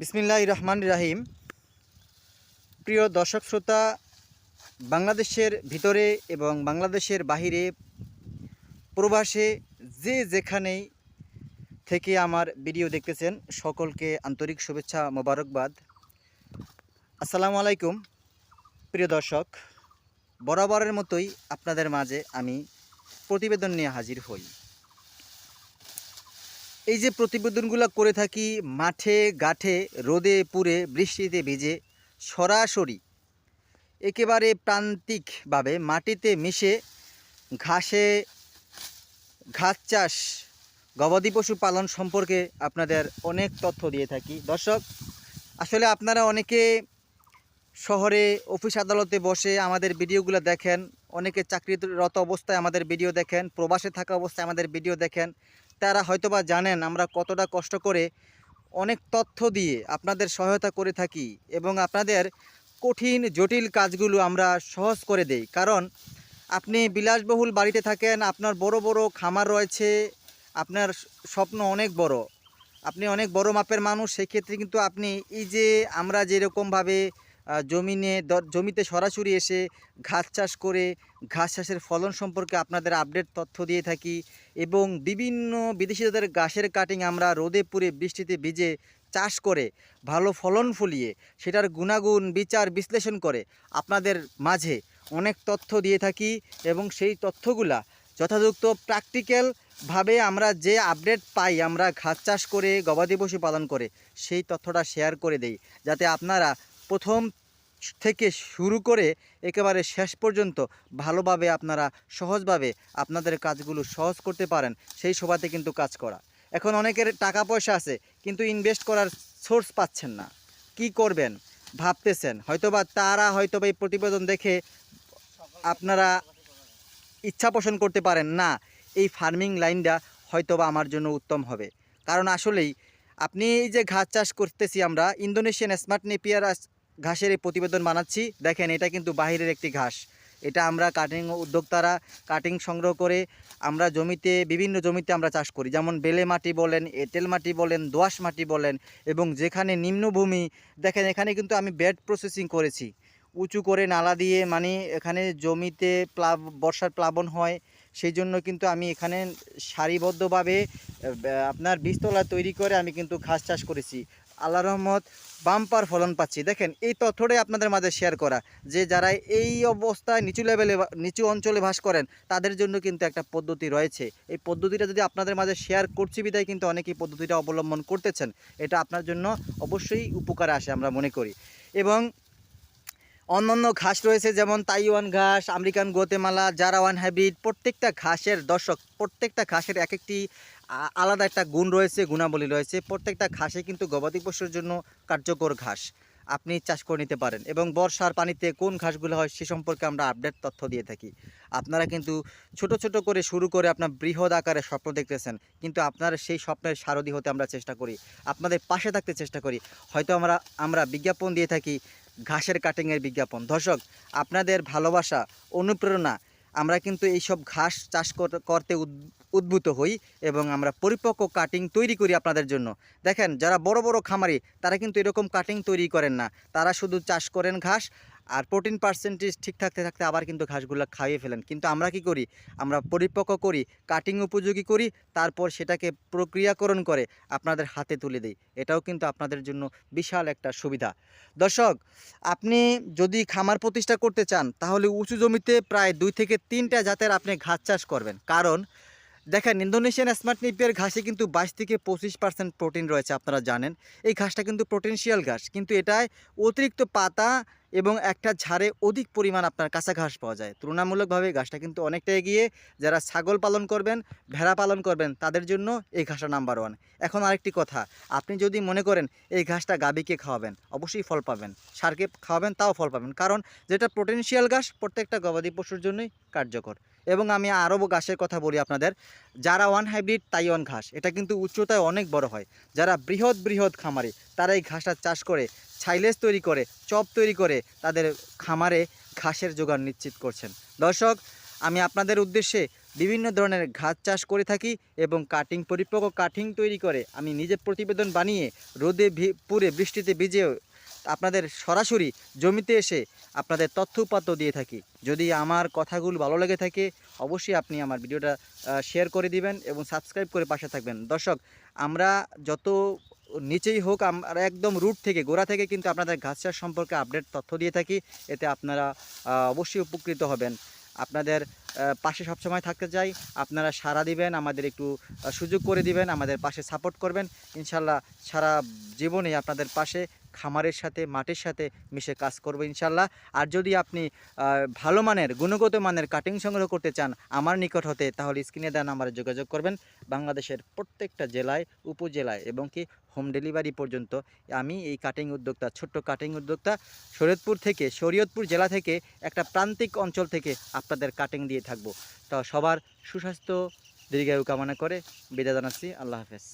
বিসমিল্লাহ রহমান রাহিম। প্রিয় দর্শক শ্রোতা, বাংলাদেশের ভিতরে এবং বাংলাদেশের বাহিরে, প্রবাসে যে যেখানেই থেকে আমার ভিডিও দেখতেছেন, সকলকে আন্তরিক শুভেচ্ছা, মোবারকবাদ। আসসালামু আলাইকুম, প্রিয় দর্শক। বরাবরের মতোই আপনাদের মাঝে আমি প্রতিবেদন নিয়ে হাজির হই। এই যে প্রতিবেদনগুলো করে থাকি, মাঠে গাঠে রোদে পুড়ে বৃষ্টিতে ভিজে, সরাসরি একেবারে প্রান্তিকভাবে মাটিতে মিশে ঘাসে ঘাস চাষ, গবাদি পশু পালন সম্পর্কে আপনাদের অনেক তথ্য দিয়ে থাকি। দর্শক, আসলে আপনারা অনেকে শহরে, অফিস আদালতে বসে আমাদের ভিডিওগুলো দেখেন, অনেকে চাকরিরত অবস্থায় আমাদের ভিডিও দেখেন, প্রবাসে থাকা অবস্থায় আমাদের ভিডিও দেখেন তারা হয়তোবা জানেন আমরা কতটা কষ্ট করে অনেক তথ্য দিয়ে আপনাদের সহায়তা করে থাকি এবং আপনাদের কঠিন, জটিল কাজগুলো আমরা সহজ করে দেই। কারণ আপনি বিলাসবহুল বাড়িতে থাকেন, আপনার বড় বড় খামার রয়েছে, আপনার স্বপ্ন অনেক বড়। আপনি অনেক বড় মাপের মানুষ, সেক্ষেত্রে কিন্তু আপনি এই যে আমরা যেরকমভাবে জমিনে জমিতে সরাসরি এসে ঘাস চাষ করে, ঘাস চাষের ফলন সম্পর্কে আপনাদের আপডেট তথ্য দিয়ে থাকি এবং বিভিন্ন বিদেশিদের ঘাসের কাটিং আমরা রোদে পুড়ে বৃষ্টিতে ভিজে চাষ করে, ভালো ফলন ফলিয়ে সেটার গুণাগুণ বিচার বিশ্লেষণ করে আপনাদের মাঝে অনেক তথ্য দিয়ে থাকি এবং সেই তথ্যগুলা যথাযথ প্র্যাকটিক্যালভাবে আমরা যে আপডেট পাই, আমরা ঘাস চাষ করে গবাদি পশু পালন করে সেই তথ্যটা শেয়ার করে দেই, যাতে আপনারা প্রথম থেকে শুরু করে একেবারে শেষ পর্যন্ত ভালোভাবে আপনারা সহজভাবে আপনাদের কাজগুলো সহজ করতে পারেন, সেই সভাতে কিন্তু কাজ করা। এখন অনেকের টাকা পয়সা আছে, কিন্তু ইনভেস্ট করার সোর্স পাচ্ছেন না। কি করবেন? ভাবতেছেন। হয়তোবা তারা হয়তোবা এই প্রতিবেদন দেখে আপনারা ইচ্ছা পোষণ করতে পারেন, না, এই ফার্মিং লাইনটা হয়তোবা আমার জন্য উত্তম হবে। কারণ আসলেই, আপনি এই যে ঘাস চাষ করতেছি আমরা ইন্দোনেশিয়ান স্মার্ট নেপিয়ার ঘাসের এই প্রতিবেদন বানাচ্ছি। দেখেন, এটা কিন্তু বাহিরের একটি ঘাস। এটা আমরা কাটিং উদ্যোক্তারা কাটিং সংগ্রহ করে আমরা জমিতে, বিভিন্ন জমিতে আমরা চাষ করি। যেমন বেলে মাটি বলেন, এঁটেল মাটি বলেন, দোআঁশ মাটি বলেন এবং যেখানে নিম্নভূমি, দেখেন, এখানে কিন্তু আমি বেড প্রসেসিং করেছি। উঁচু করে নালা দিয়ে মানে এখানে জমিতে প্লাব, বর্ষার প্লাবন হয় সেই জন্য কিন্তু আমি এখানে সারিবদ্ধভাবে আপনার বীজতলা তৈরি করে আমি কিন্তু ঘাস চাষ করেছি। আল্লাহ রহমত বাম্পার ফলন পাচ্ছি। দেখেন, এই তথ্যটাই আপনাদের মাঝে শেয়ার করা। যে যারা এই অবস্থায় নিচু লেভেলে নিচু অঞ্চলে বাস করেন, তাদের জন্য কিন্তু একটা পদ্ধতি রয়েছে। এই পদ্ধতিটা যদি আপনাদের মাঝে শেয়ার করছি বিদায় কিন্তু অনেকেই পদ্ধতিটা অবলম্বন করতেছেন। এটা আপনার জন্য অবশ্যই উপকারে আসে আমরা মনে করি। এবং অন্যান্য ঘাস রয়েছে, যেমন তাইওয়ান ঘাস, আমেরিকান গোতেমালা, জারাওয়ান হাইব্রিড প্রত্যেকটা ঘাসের দর্শক, প্রত্যেকটা ঘাসের এক একটি আলাদা একটা গুণ রয়েছে, গুণাবলী রয়েছে। প্রত্যেকটা ঘাসে কিন্তু গবাদি পশুর জন্য কার্যকর ঘাস আপনি চাষ করে নিতে পারেন। এবং বর্ষার পানিতে কোন ঘাসগুলো হয় সে সম্পর্কে আমরা আপডেট তথ্য দিয়ে থাকি। আপনারা কিন্তু ছোট ছোট করে শুরু করে আপনার বৃহৎ আকারে স্বপ্ন দেখতেছেন, কিন্তু আপনার সেই স্বপ্নের সারথি হতে আমরা চেষ্টা করি। আপনাদের পাশে থাকতে চেষ্টা করি। হয়তো আমরা আমরা বিজ্ঞাপন দিয়ে থাকি ঘাসের কাটিংয়ের বিজ্ঞাপন। দর্শক, আপনাদের ভালোবাসা, অনুপ্রেরণা, আমরা কিন্তু এইসব ঘাস চাষ কর- করতে উদ্ভূত হই এবং আমরা পরিপক্ক কাটিং তৈরি করি আপনাদের জন্য। দেখেন, যারা বড় বড় খামারি, তারা কিন্তু এরকম কাটিং তৈরি করেন না। তারা শুধু চাষ করেন ঘাস আর প্রোটিন পার্সেন্টেজ ঠিক থাকতে থাকতে আবার কিন্তু ঘাসগুলো খাইয়ে ফেলেন। কিন্তু আমরা কি করি? আমরা পরিপক্ক করি কাটিং উপযোগী করি, তারপর সেটাকে প্রক্রিয়াকরণ করে আপনাদের হাতে তুলে দিই। এটাও কিন্তু আপনাদের জন্য বিশাল একটা সুবিধা। দর্শক, আপনি যদি খামার প্রতিষ্ঠা করতে চান, তাহলে উঁচু জমিতে প্রায় দুই থেকে তিনটা জাতের আপনি ঘাস চাষ করবেন। কারণ, দেখেন, ইন্দোনেশিয়ান স্মার্ট নিপিয়ার ঘাসে কিন্তু বাইশ থেকে পঁচিশ পার্সেন্ট প্রোটিন রয়েছে, আপনারা জানেন। এই ঘাসটা কিন্তু প্রোটেনশিয়াল ঘাস, কিন্তু এটায় অতিরিক্ত পাতা এবং একটা ঝাড়ে অধিক পরিমাণ আপনার কাঁচা ঘাস পাওয়া যায়। তুলনামূলকভাবে ঘাসটা কিন্তু অনেকটা এগিয়ে যারা ছাগল পালন করবেন, ভেড়া পালন করবেন, তাদের জন্য এই ঘাসটা নাম্বার ওয়ান এখন আরেকটি কথা, আপনি যদি মনে করেন এই ঘাসটা গাবিকে খাওয়াবেন, অবশ্যই ফল পাবেন। সারকে খাওয়াবেন, তাও ফল পাবেন। কারণ যেটা পোটেনশিয়াল ঘাস, প্রত্যেকটা গবাদি পশুর জন্যই কার্যকর। এবং আমি আরও ঘাসের কথা বলি আপনাদের, যারা ওয়ান হাইব্রিড তাইওয়ান ঘাস। এটা কিন্তু উচ্চতায় অনেক বড় হয়। যারা বৃহৎ বৃহৎ খামারে, তারা এই ঘাসটা চাষ করে ছাইলেজ তৈরি করে, চপ তৈরি করে তাদের খামারে ঘাসের যোগান নিশ্চিত করছেন। দর্শক, আমি আপনাদের উদ্দেশ্যে বিভিন্ন ধরনের ঘাস চাষ করে থাকি এবং কাটিং, পরিপক্ক কাটিং তৈরি করে আমি নিজে প্রতিবেদন বানিয়ে রোদে পুরে বৃষ্টিতে ভিজেও আপনাদের সরাসরি জমিতে এসে আপনাদের তথ্য উপাত্ত দিয়ে থাকি। যদি আমার কথাগুলো ভালো লেগে থাকে, অবশ্যই আপনি আমার ভিডিওটা শেয়ার করে দিবেন এবং সাবস্ক্রাইব করে পাশে থাকবেন। দর্শক, আমরা যত নিচেই হোক, আমরা একদম রুট থেকে, গোড়া থেকে কিন্তু আপনাদের ঘাস চাষ সম্পর্কে আপডেট তথ্য দিয়ে থাকি। এতে আপনারা অবশ্যই উপকৃত হবেন। আপনাদের পাশে সবসময় থাকতে চাই। আপনারা সাড়া দিবেন, আমাদের একটু সুযোগ করে দিবেন, আমাদের পাশে সাপোর্ট করবেন। ইনশাল্লাহ সারা জীবনে আপনাদের পাশে খামারের সাথে, মাটির সাথে মিশে কাজ করব ইনশাল্লাহ। আর যদি আপনি ভালো মানের, গুণগত মানের কাটিং সংগ্রহ করতে চান আমার নিকট হতে, তাহলে স্ক্রিনে দেওয়া নাম্বারে যোগাযোগ করবেন। বাংলাদেশের প্রত্যেকটা জেলায়, উপজেলায় এবং কি হোম ডেলিভারি পর্যন্ত আমি এই কাটিং উদ্যোক্তা, ছোট্ট কাটিং উদ্যোক্তা, শরীয়তপুর থেকে, শরীয়তপুর জেলা থেকে একটা প্রান্তিক অঞ্চল থেকে আপনাদের কাটিং দিয়ে থাকব। তো সবার সুস্বাস্থ্য, দীর্ঘায়ু কামনা করে বিদায় জানাচ্ছি। আল্লাহ হাফেজ।